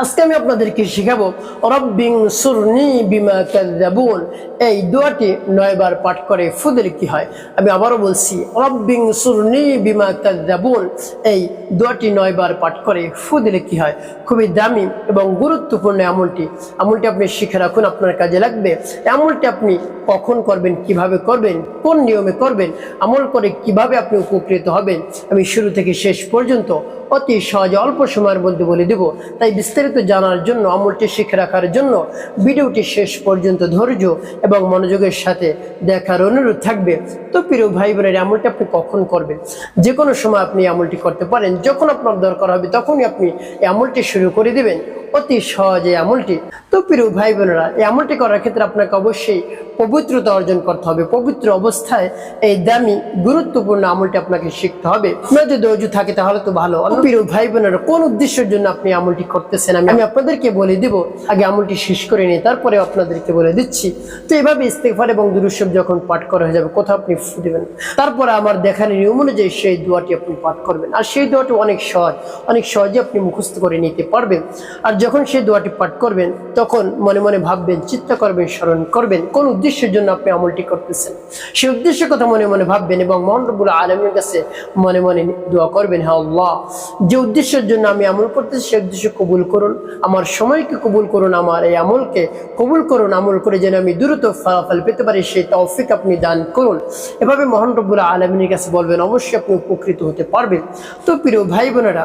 আজকে আমি আপনাদেরকে শিখাবো, রব্বিং সুরনি বিমা কাযাবুন এই দোয়াটি নয়বার পাঠ করে ফুদের কি হয়? আমি আবারও বলছি, রব্বিং সুরনি বিমা কাযাবুন এই দোয়াটি নয়বার পাঠ করে ফুদিলে কি হয়? খুবই দামি এবং গুরুত্বপূর্ণ আমলটি। আমলটি আপনি শিখে রাখুন, আপনার কাজে লাগবে। আমলটি আপনি কখন করবেন, কীভাবে করবেন, কোন নিয়মে করবেন, আমল করে কীভাবে আপনি উপকৃত হবেন, আমি শুরু থেকে শেষ পর্যন্ত অতি সহজে অল্প সময়ের মধ্যে বলে দেব। তাই বিস্তারিত জানার জন্য, আমলটি শিখে রাখার জন্য ভিডিওটি শেষ পর্যন্ত ধৈর্য এবং মনোযোগের সাথে দেখার অনুরোধ থাকবে। তো প্রিয় ভাই বোনের আমলটি আপনি কখন করবেন? যে কোনো সময় আপনি আমলটি করতে পারেন। যখন আপনার দরকার হবে, তখনই আপনি আমলটি শুরু করে দিবেন। অতি সহজে এই আমলটি তো প্রিয় ভাই বোনেরা এই আমলটি করার ক্ষেত্রে আপনাকে অবশ্যই পবিত্রতা অর্জন করতে হবে। পবিত্র অবস্থায় এই দামি, গুরুত্বপূর্ণ আমলটি আপনাকে শিখতে হবে। আপনার যদি ধৈর্য থাকে তাহলে তো ভালো। প্রিয় ভাই বোনেরা কোন উদ্দেশ্যের জন্য আপনি আমলটি করতেছেন? আমি আমি আপনাদেরকে বলে দিব, আগে আমলটি শেষ করে নিই, তারপরে আপনাদেরকে বলে দিচ্ছি। তো এভাবে ইস্তেফার এবং দুরুসব যখন পাঠ করা হয়ে যাবে, কোথাও আপনি দেবেন তারপরে আমার দেখানোর নিয়ম অনুযায়ী সেই দোয়াটি আপনি পাঠ করবেন। আর সেই দোয়াটি অনেক সহজ, অনেক সহজে আপনি মুখস্থ করে নিতে পারবেন। আর যখন সেই দোয়াটি পাঠ করবেন, তখন মনে মনে ভাববেন, চিন্তা করবেন, স্মরণ করবেন কোন উদ্দেশ্যের জন্য আপনি আমলটি করতেছেন। সেই উদ্দেশ্যের কথা মনে মনে ভাববেন এবং মহানবুল আলমের কাছে মনে মনে দোয়া করবেন হ্যাঁ আল্লাহ, যে উদ্দেশ্যের জন্য আমি আমল করতেছি, সেই উদ্দেশ্য কবুল করুন। আমার সময়কে কবুল করুন, আমার এই আমলকে কবুল করুন, আমল করে যেন আমি দ্রুত ফলাফল পেতে পারি, সেই তৌফিক আপনি দান করুন। এভাবে মহান রব্বুল আলমিনের কাছে বলবেন, অবশ্যই আপনি উপকৃত হতে পারবেন। তো প্রিয় ভাই বোনেরা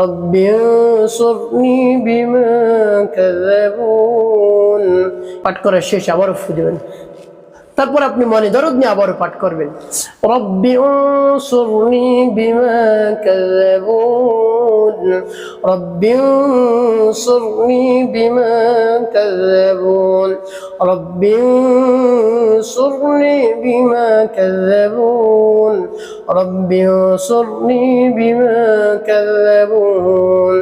রব্বি উনসুরনি বিমা কাযাবুন পাঠ করা শেষ আবারও ফু দেবেন। তারপর আপনি মনে দরদ নিয়ে আবারও পাঠ করবেন। রব্বি উনসুরনি বিমা কাযাবুন রব্বি উনসুরনি বিমা কাযাবুন রব্বি উনসুরনি বিমা কাযাবুন, রব্বি উনসুরনি বিমা কাযাবুন,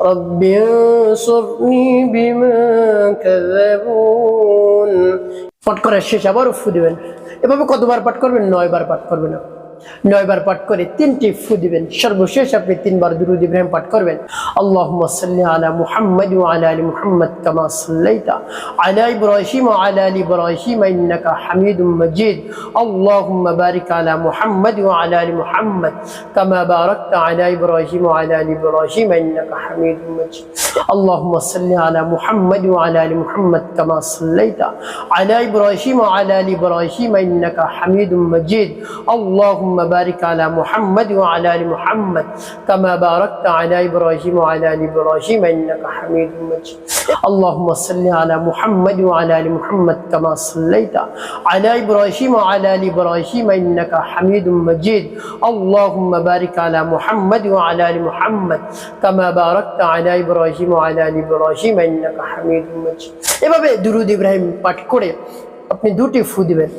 রব্বি উনসুরনি বিমা কাযাবুন। পাঠ করার শেষ আবার ফু দিবেন। এভাবে কতবার পাঠ করবেন? নয়বার পাঠ করবেন। নয়বার পাঠ করে তিনটি ফু দিবেন সর্বশেষ আপনি তিনবার দুরুদ ইব্রাহিম পাঠ করবেন আল্লাহুম্মা সাল্লি আলা মুহাম্মাদ ওয়া আলা আলি মুহাম্মাদ কামা সাল্লাইতা আলা ইব্রাহিম ওয়া আলা আলি ইব্রাহিম ইন্নাকা হামিদুম মাজিদ আল্লাহুম্মা বারিক আলা মুহাম্মাদ ওয়া আলা আলি মুহাম্মাদ কামা বারাকতা আলা ইব্রাহিম ওয়া আলা আলি ইব্রাহিম ইন্নাকা হামিদুম মাজিদ اللهم صل على محمد وعلى ال محمد كما صليت على ابراهيم وعلى ال ابراهيم انك حميد مجيد اللهم بارك على محمد وعلى ال محمد كما باركت على ابراهيم وعلى ال ابراهيم انك حميد مجيد اللهم صل على محمد وعلى ال محمد كما صليت على ابراهيم وعلى ال ابراهيم انك حميد مجيد اللهم بارك على محمد وعلى ال محمد كما باركت على ابراهيم وعلى ال ابراهيم انك حميد مجيد এভাবে দুরুদ ইব্রাহিম পাঠ করে আপনি দুটি ফু দিবেন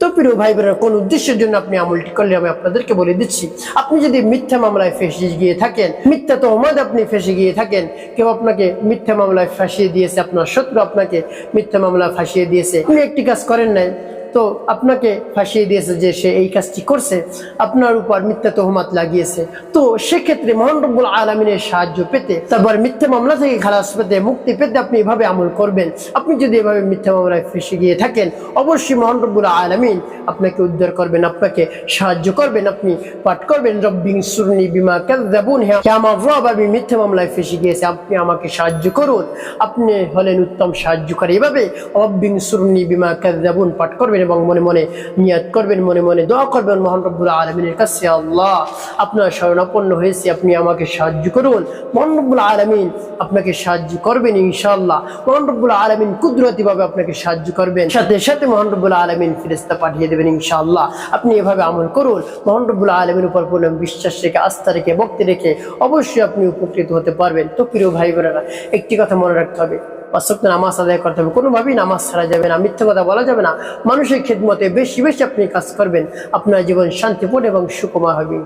তো প্রিয় ভাই বোনেরা কোন উদ্দেশ্যের জন্য আপনি আমলটি করলে আমি আপনাদেরকে বলে দিচ্ছি। আপনি যদি মিথ্যা মামলায় ফেঁসে গিয়ে থাকেন, মিথ্যা তো অমাদ আপনি ফেঁসে গিয়ে থাকেন, কেউ আপনাকে মিথ্যা মামলায় ফাঁসিয়ে দিয়েছে, আপনার শত্রু আপনাকে মিথ্যা মামলায় ফাঁসিয়ে দিয়েছে, আপনি একটি কাজ করেন নাই তো আপনাকে ফাঁসিয়ে দিয়েছে যে সে এই কাজটি করছে, আপনার উপর মিথ্যা তহমাত লাগিয়েছে। তো সেক্ষেত্রে মহান রব্বুল আলমিনের সাহায্য পেতে, তারপর মিথ্যা মামলা থেকে খালাস পেতে, মুক্তি পেতে আপনি এভাবে আমল করবেন। আপনি যদি এভাবে মিথ্যা মামলায় ফেসে গিয়ে থাকেন, অবশ্যই মহান রব্বুল আলমিন আপনাকে উদ্ধার করবেন, আপনাকে সাহায্য করবেন, আপনি পাঠ করবেন, রব্বিং সুরনি বিমা কাযাবুন হে হে আমার রব, আমি মিথ্যা মামলায় ফেসে গিয়েছে, আপনি আমাকে সাহায্য করুন। আপনি হলেন উত্তম সাহায্যকারী। এভাবে রব্বিং সুরনি বিমা কাযাবুন পাঠ করবেন এবং মনে মনে নিয়াত করবেন, মনে মনে দোয়া করবেন মহান রব্বুল আলমিনের কাছে। আল্লাহ, আপনার শরণাপন্ন হয়েছে, আপনি আমাকে সাহায্য করুন। মহান রব্বুল আলমিন আপনাকে সাহায্য করবেন ইনশাআল্লাহ। মহান রব্বুল আলমিন কুদরতিভাবে আপনাকে সাহায্য করবেন। সাথে সাথে মহান রব্বুল আলমিন ফিরেস্তা পাঠিয়ে দেবেন ইনশাআল্লাহ। আপনি এভাবে আমল করুন। মহান রব্বুল আলমিন উপর পূর্ণ বিশ্বাস রেখে, আস্থা রেখে, ভক্তি রেখে অবশ্যই আপনি উপকৃত হতে পারবেন। তো প্রিয় ভাই বোনেরা একটি কথা মনে রাখতে হবে। পাঁচশক্ত নামাজ আদায় করতে হবে। কোনোভাবেই নামাজ ছাড়া যাবে না, মিথ্যা কথা বলা যাবে না। মানুষের খেদমতে বেশি বেশি আপনি কাজ করবেন। আপনার জীবন শান্তিপূর্ণ এবং সুকুমার হবে।